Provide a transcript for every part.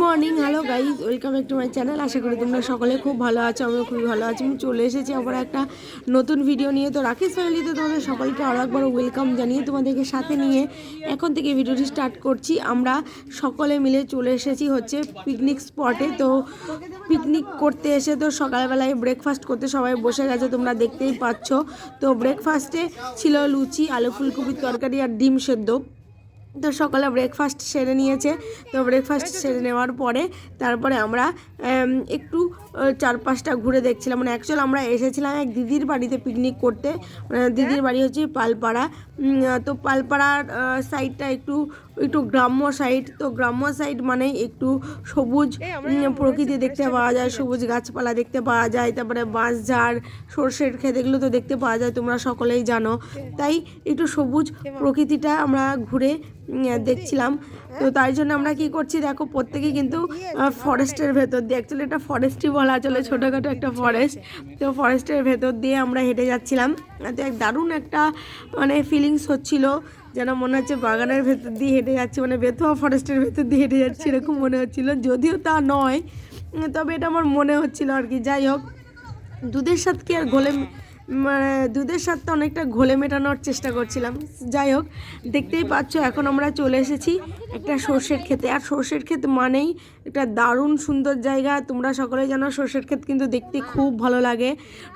Morning hello guys welcome back to my channel আশা করি তোমরা সকলে খুব ভালো আছো, আমিও খুবই ভালো আছি। আমি চলে এসেছি আবার একটা নতুন ভিডিও নিয়ে। তো রাকেশ ফ্যামিলিতে তোমাদের সকলকে আরও একবার ওয়েলকাম জানিয়ে তোমাদেরকে সাথে নিয়ে এখন থেকে ভিডিওটি স্টার্ট করছি। আমরা সকলে মিলে চলে এসেছি হচ্ছে পিকনিক স্পটে তো পিকনিক করতে এসে তো সকালবেলায় ব্রেকফাস্ট করতে সবাই বসে গেছে, তোমরা দেখতেই পাচ্ছ। তো ব্রেকফাস্টে ছিল লুচি, আলু ফুলকপির তরকারি আর ডিম সেদ্ধ। তো সকালে ব্রেকফাস্ট সেরে নিয়েছে। তো ব্রেকফাস্ট সেরে নেওয়ার পরে তারপরে আমরা একটু চারপাশটা ঘুরে দেখছিলাম। মানে অ্যাকচুয়াল আমরা এসেছিলাম এক দিদির বাড়িতে পিকনিক করতে। মানে দিদির বাড়ি হচ্ছে পালপাড়া। তো পালপাড়ার সাইডটা একটু একটু গ্রাম্য সাইড তো গ্রাম্য সাইড মানে একটু সবুজ প্রকৃতি দেখতে পাওয়া যায় সবুজ গাছপালা দেখতে পাওয়া যায়। তারপরে বাঁশঝাড় সর্ষের ক্ষেত এগুলো তো দেখতে পাওয়া যায় তোমরা সকলেই জানো। তাই একটু সবুজ প্রকৃতিটা আমরা ঘুরে দেখছিলাম। তো তাই জন্য আমরা কি করছি দেখো প্রত্যেকে কিন্তু ফরেস্টের ভেতর দিয়ে অ্যাকচুয়ালি এটা ফরেস্টই বলা চলে ছোটোখাটো একটা ফরেস্ট তো ফরেস্টের ভেতর দিয়ে আমরা হেঁটে যাচ্ছিলাম। তো এক দারুণ একটা মানে ফিলিংস হচ্ছিল যেন মনে হচ্ছে বাগানের ভেতর দিয়ে হেঁটে যাচ্ছি মানে বেথুয়া ফরেস্টের ভেতর দিয়ে হেঁটে যাচ্ছি এরকম মনে হচ্ছিল। যদিও তা নয় তবে এটা আমার মনে হচ্ছিল আর কি। যাই হোক দুধের সাথে কি আর মানে দুধের সাথে অনেকটা ঘোলে মেটানোর চেষ্টা করছিলাম। যাই হোক, দেখতেই পাচ্ছ এখন আমরা চলে এসেছি একটা সর্ষের ক্ষেতে। আর সর্ষের ক্ষেত মানেই একটা দারুণ সুন্দর জায়গা। তোমরা সকলে জানো সর্ষের ক্ষেত কিন্তু দেখতে খুব ভালো লাগে।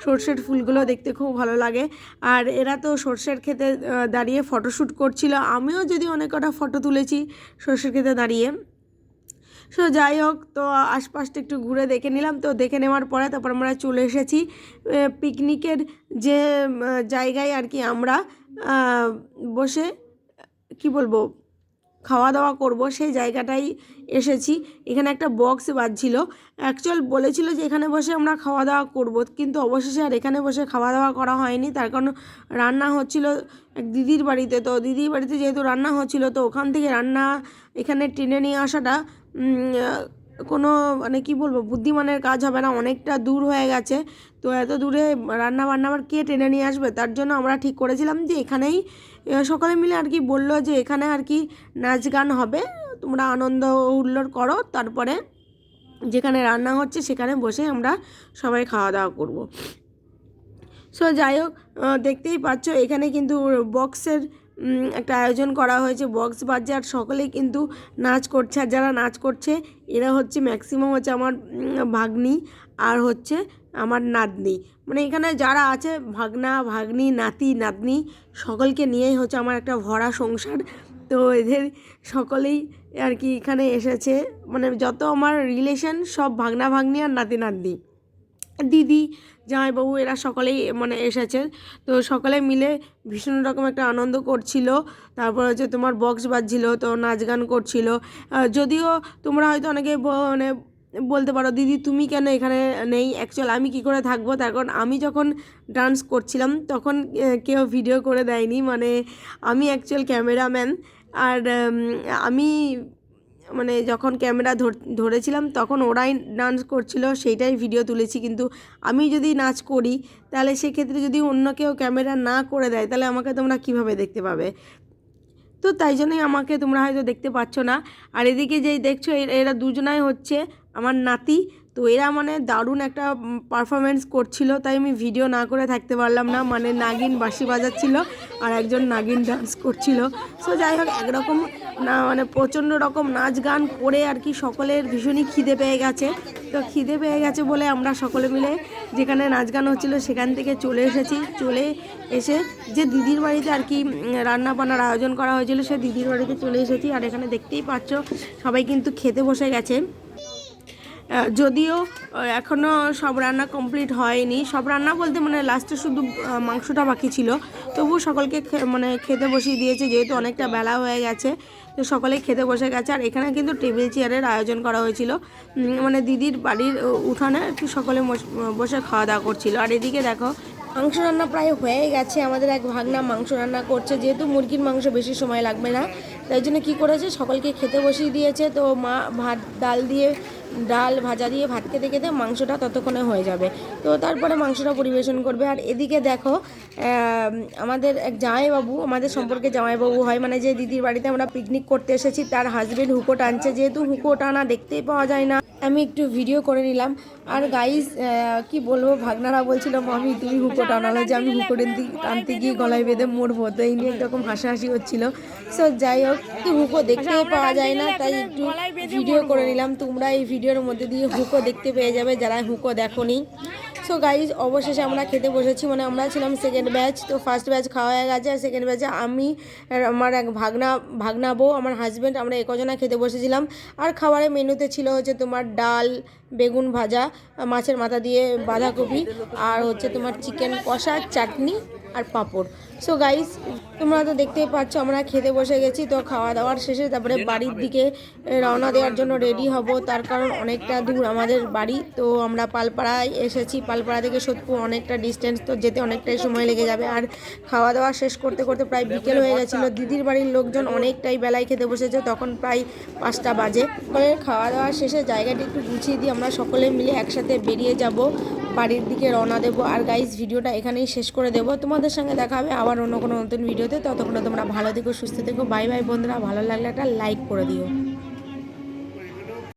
সর্ষের ফুলগুলো দেখতে খুব ভালো লাগে। আর এরা তো সর্ষের ক্ষেতে দাঁড়িয়ে ফটোশ্যুট করছিল। আমিও যদি অনেক কটা ফটো তুলেছি সর্ষের ক্ষেতে দাঁড়িয়ে। সো যাই হোক, তো আশপাশটা একটু ঘুরে দেখে নিলাম। তো দেখে নেওয়ার পরে তারপর আমরা চলে এসেছি পিকনিকের যে জায়গায় আর কি আমরা বসে, কি বলব খাওয়া দাওয়া করব, সেই জায়গাটাই এসেছি। এখানে একটা বক্স বাজছিল। অ্যাকচুয়াল বলেছিল যে এখানে বসে আমরা খাওয়া দাওয়া করব, কিন্তু অবশেষে আর এখানে বসে খাওয়া দাওয়া করা হয়নি। তার কারণ রান্না হচ্ছিল এক দিদির বাড়িতে। তো দিদির বাড়িতে যেহেতু রান্না হচ্ছিল, তো ওখান থেকে রান্না এখানে টেনে নিয়ে আসাটা কোনো মানে কি বলব, বুদ্ধিমানের কাজ হবে না, অনেকটা দূর হয়ে গেছে। তো এত দূরে রান্না বান্না আবার কে টেনে নিয়ে আসবে? তার জন্য আমরা ঠিক করেছিলাম যে এখানেই সকলে মিলে আর কি বলল যে এখানে আর কি নাচ গান হবে। তোমরা আনন্দ উল্লোড় করো, তারপরে যেখানে রান্না হচ্ছে সেখানে বসে আমরা সবাই খাওয়া দাওয়া করব। সো যাই হোক দেখতেই পাচ্ছ, এখানে কিন্তু বক্সের একটা আয়োজন করা হয়েছে, বক্স বাজছে আর সকলেই কিন্তু নাচ করছে। আর যারা নাচ করছে, এরা হচ্ছে ম্যাক্সিমাম হচ্ছে আমার ভাগ্নি আর হচ্ছে আমার নাতনি। মানে এখানে যারা আছে, ভাগনা, ভাগ্নি, নাতি, নাতনি, সকলকে নিয়েই হচ্ছে আমার একটা ভরা সংসার। তো এদের সকলেই আর কি এখানে এসেছে। মানে যত আমার রিলেশন সব ভাগনা, ভাগ্নি আর নাতি, নাতনি। দিদি, জামাইবাবু এরা সকলেই মানে এসেছে। তো সকলে মিলে ভীষণ রকম একটা আনন্দ করছিল। তারপর হচ্ছে তোমার বক্স বাজছিল, তো নাচ গান করছিল। যদিও তোমরা হয়তো অনেকে মানে বলতে পারো, দিদি, তুমি কেন এখানে নেই? অ্যাকচুয়াল আমি কি করে থাকব? তার কারণ আমি যখন ডান্স করছিলাম, তখন কেউ ভিডিও করে দেয়নি। মানে আমি অ্যাকচুয়াল ক্যামেরাম্যান আর আমি মানে যখন ক্যামেরা ধর- ধরেছিলাম তখন ওরাই ডান্স করছিল, সেইটাই ভিডিও তুলেছি। কিন্তু আমি যদি নাচ করি, তাহলে সেক্ষেত্রে যদি অন্য কেউ ক্যামেরা না করে দেয়, তাহলে আমাকে তোমরা কীভাবে দেখতে পাবে? তো তাই জন্যই আমাকে তোমরা হয়তো দেখতে পাচ্ছ না। আর এদিকে যেই দেখছ এরা দুজনাই হচ্ছে আমার নাতি। তো এরা মানে দারুণ একটা পারফরমেন্স করছিল, তাই আমি ভিডিও না করে থাকতে পারলাম না। মানে নাগিন বাঁশি বাজাচ্ছিল আর একজন নাগিন ডান্স করছিল। সো যাই হোক, একরকম না মানে প্রচণ্ড রকম নাচ গান করে আর কি সকলের ভীষণই খিদে পেয়ে গেছে। তো খিদে পেয়ে গেছে বলে আমরা সকলে মিলে যেখানে নাচ গান হচ্ছিল সেখান থেকে চলে এসেছি। চলে এসে যে দিদির বাড়িতে আর কি রান্না বান্নার আয়োজন করা হয়েছিল, সে দিদির বাড়িতে চলে এসেছি। আর এখানে দেখতেই পাচ্ছ, সবাই কিন্তু খেতে বসে গেছে। যদিও এখনও সব রান্না কমপ্লিট হয়নি। সব রান্না বলতে মানে লাস্টে শুধু মাংসটা বাকি ছিল। তবু সকলকে মানে খেতে বসিয়ে দিয়েছে, যেহেতু অনেকটা বেলা হয়ে গেছে, তো সকলেই খেতে বসে গেছে। আর এখানে কিন্তু টেবিল চেয়ারের আয়োজন করা হয়েছিল। মানে দিদির বাড়ির উঠানে কি সকলে বসে খাওয়া দাওয়া করছিল। আর এদিকে দেখো, মাংস রান্না প্রায় হয়ে গেছে। আমাদের এক ভাগনা মাংস রান্না করছে, যেহেতু মুরগির মাংস বেশি সময় লাগবে না। তাই জন্য কী করেছে, সকলকে খেতে বসিয়ে দিয়েছে। তো মা ভাত, ডাল দিয়ে ডাল ভাজা দিয়ে ভাত খেতে খেতে মাংসটা ততক্ষণে হয়ে যাবে। তো তারপরে মাংসটা পরিবেশন করবে। আর এদিকে দেখো আমাদের এক জামাইবাবু, আমাদের সম্পর্কে জামাইবাবু হয় মানে যে দিদির বাড়িতে আমরা পিকনিক করতে এসেছি, তার হাজবেন্ড হুকো টানছে। যেহেতু হুকো টানা দেখতেই পাওয়া যায় না। আমি একটু ভিডিও করে নিলাম। আর গাইস কি বলব ভাগনারা বলছিল মামি তুমি হুকো টানালো যে আমি হুকো টানতে টানতে গিয়ে গলায় বেঁধে মরবো। তো এই নিয়ে একরকম হাসাহাসি হচ্ছিল। সো যাই হোক কি হুকো দেখতেও পাওয়া যায় না তাই একটু ভিডিও করে নিলাম। তোমরা এই ভিডিওর মধ্যে দিয়ে হুকো দেখতে পেয়ে যাবে যারা হুকো দেখোনি। সো গাইজ অবশেষে আমরা খেতে বসেছি। মানে আমরা ছিলাম সেকেন্ড ব্যাচ তো ফার্স্ট ব্যাচ খাওয়া হয়ে গেছে। আর সেকেন্ড ব্যাচে আমি আমার এক ভাগনা ভাগনা বউ, আমার হাজব্যান্ড আমরা একজনা খেতে বসেছিলাম। আর খাবারের মেনুতে ছিল হচ্ছে তোমার ডাল, বেগুন ভাজা, মাছের মাথা দিয়ে বাঁধাকপি, আর হচ্ছে তোমার চিকেন কষা, চাটনি আর পাঁপড়। সো গাইস তোমরা তো দেখতেই পাচ্ছ, আমরা খেতে বসে গেছি, তো খাওয়া দাওয়ার শেষে তারপরে বাড়ির দিকে রওনা দেওয়ার জন্য রেডি হব, তার কারণ অনেকটা দূর আমাদের বাড়ি। তো আমরা পালপাড়ায় এসেছি, পালপাড়া থেকে সোদপুর অনেকটা ডিস্টেন্স তো যেতে অনেকটাই সময় লেগে যাবে। আর খাওয়া দাওয়া শেষ করতে করতে প্রায় বিকেল হয়ে গেছিল, দিদির বাড়ির লোকজন অনেকটাই বেলায় খেতে বসেছে, তখন প্রায় পাঁচটা বাজে। পরে খাওয়া দাওয়া শেষে জায়গাটি একটু গুছিয়ে দিয়ে আমরা সকলে মিলে একসাথে বেরিয়ে যাব। বাড়ির দিকে রওনা দেবো। আর গাইজ ভিডিওটা এখানেই শেষ করে দেবো। তোমাদের সঙ্গে দেখা হবে আবার অন্য কোনো নতুন ভিডিওতে। ততক্ষণে তোমরা ভালো থেকো, সুস্থ থেকো। বাই বাই বন্ধুরা। ভালো লাগলে একটা লাইক করে দিও।